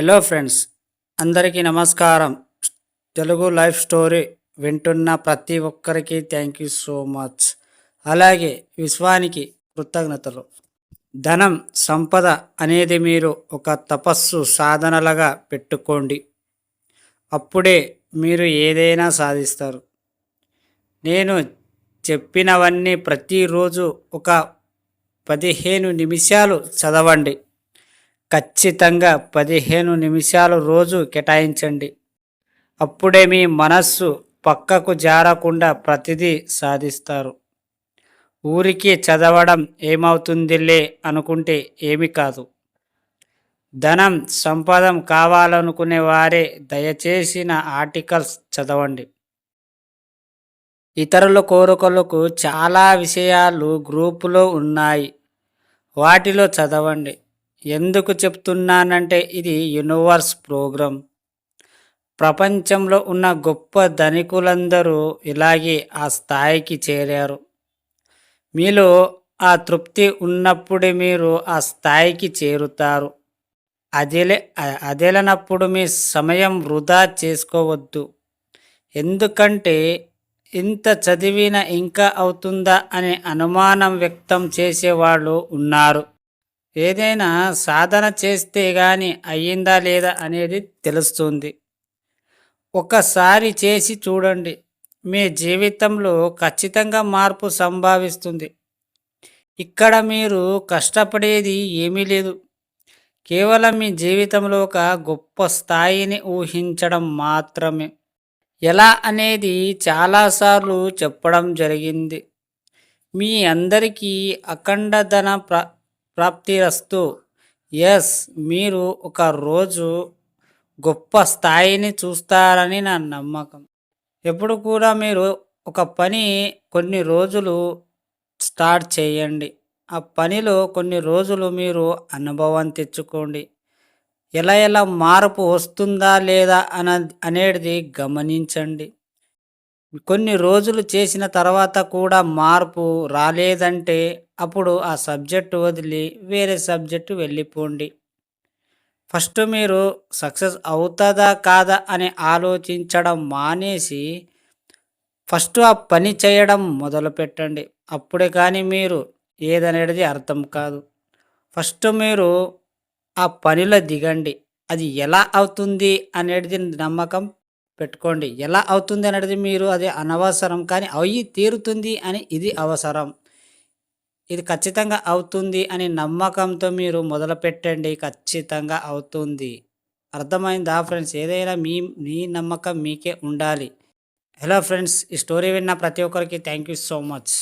Hello friends అందరికీ నమస్కారం. Telugu life story వింటున్న ప్రతి ఒక్కరికి థ్యాంక్ యూ సో మచ్ అలాగే విశ్వానికి కృతజ్ఞతలు. ధనం సంపద అనేది మీరు ఒక తపస్సు సాధనలుగా పెట్టుకోండి. అప్పుడే మీరు ఏదైనా సాధిస్తారు. నేను చెప్పినవన్నీ ప్రతిరోజు ఒక పదిహేను నిమిషాలు చదవండి. ఖచ్చితంగా పదిహేను నిమిషాలు రోజు కేటాయించండి. అప్పుడే మీ మనస్సు పక్కకు జారకుండా ప్రతిదీ సాధిస్తారు. ఊరికి చదవడం ఏమవుతుందిలే అనుకుంటే ఏమి కాదు. ధనం సంపదం కావాలనుకునే వారే దయచేసిన ఆర్టికల్స్ చదవండి. ఇతరుల కోరికలకు చాలా విషయాలు గ్రూపులో ఉన్నాయి. వాటిలో చదవండి. ఎందుకు చెప్తున్నానంటే ఇది యూనివర్స్ ప్రోగ్రాం. ప్రపంచంలో ఉన్న గొప్ప ధనికులందరూ ఇలాగే ఆ స్థాయికి చేరారు. మీలో ఆ తృప్తి ఉన్నప్పుడే మీరు ఆ స్థాయికి చేరుతారు. అదిలే అదేలనప్పుడు మీ సమయం వృధా చేసుకోవద్దు. ఎందుకంటే ఇంత చదివిన ఇంకా అవుతుందా అనే అనుమానం వ్యక్తం చేసేవాళ్ళు ఉన్నారు. ఏదైనా సాధన చేస్తే గాని అయ్యిందా లేదా అనేది తెలుస్తుంది. ఒకసారి చేసి చూడండి. మీ జీవితంలో ఖచ్చితంగా మార్పు సంభవిస్తుంది. ఇక్కడ మీరు కష్టపడేది ఏమీ లేదు. కేవలం మీ జీవితంలో ఒక గొప్ప స్థాయిని ఊహించడం మాత్రమే. ఎలా అనేది చాలాసార్లు చెప్పడం జరిగింది. మీ అందరికీ అఖండధన ప్ర ప్రాప్తిరస్తు. ఎస్ మీరు ఒక రోజు గొప్ప స్థాయిని చూస్తారని నా నమ్మకం. ఎప్పుడు కూడా మీరు ఒక పని కొన్ని రోజులు స్టార్ట్ చేయండి. ఆ పనిలో కొన్ని రోజులు మీరు అనుభవం తెచ్చుకోండి. ఎలా ఎలా మార్పు వస్తుందా లేదా అన అనేది గమనించండి. కొన్ని రోజులు చేసిన తర్వాత కూడా మార్పు రాలేదంటే అప్పుడు ఆ సబ్జెక్టు వదిలి వేరే సబ్జెక్టు వెళ్ళిపోండి. ఫస్ట్ మీరు సక్సెస్ అవుతుందా కాదా అని ఆలోచించడం మానేసి ఫస్ట్ ఆ పని చేయడం మొదలుపెట్టండి అప్పుడే కానీ మీరు ఏదనేది అర్థం కాదు. ఫస్ట్ మీరు ఆ పనిలో దిగండి. అది ఎలా అవుతుంది అనేది నమ్మకం పెట్టుకోండి. ఎలా అవుతుంది అనేది మీరు అది అనవసరం కానీ అయ్యి తీరుతుంది అని ఇది అవసరం. ఇది ఖచ్చితంగా అవుతుంది అని నమ్మకంతో మీరు మొదలు పెట్టండి ఖచ్చితంగా అవుతుంది. అర్థమైందా ఫ్రెండ్స్? ఏదైనా మీ మీ నమ్మకం మీకే ఉండాలి. హలో ఫ్రెండ్స్ ఈ స్టోరీ విన్న ప్రతి ఒక్కరికి థ్యాంక్ యూ సో మచ్.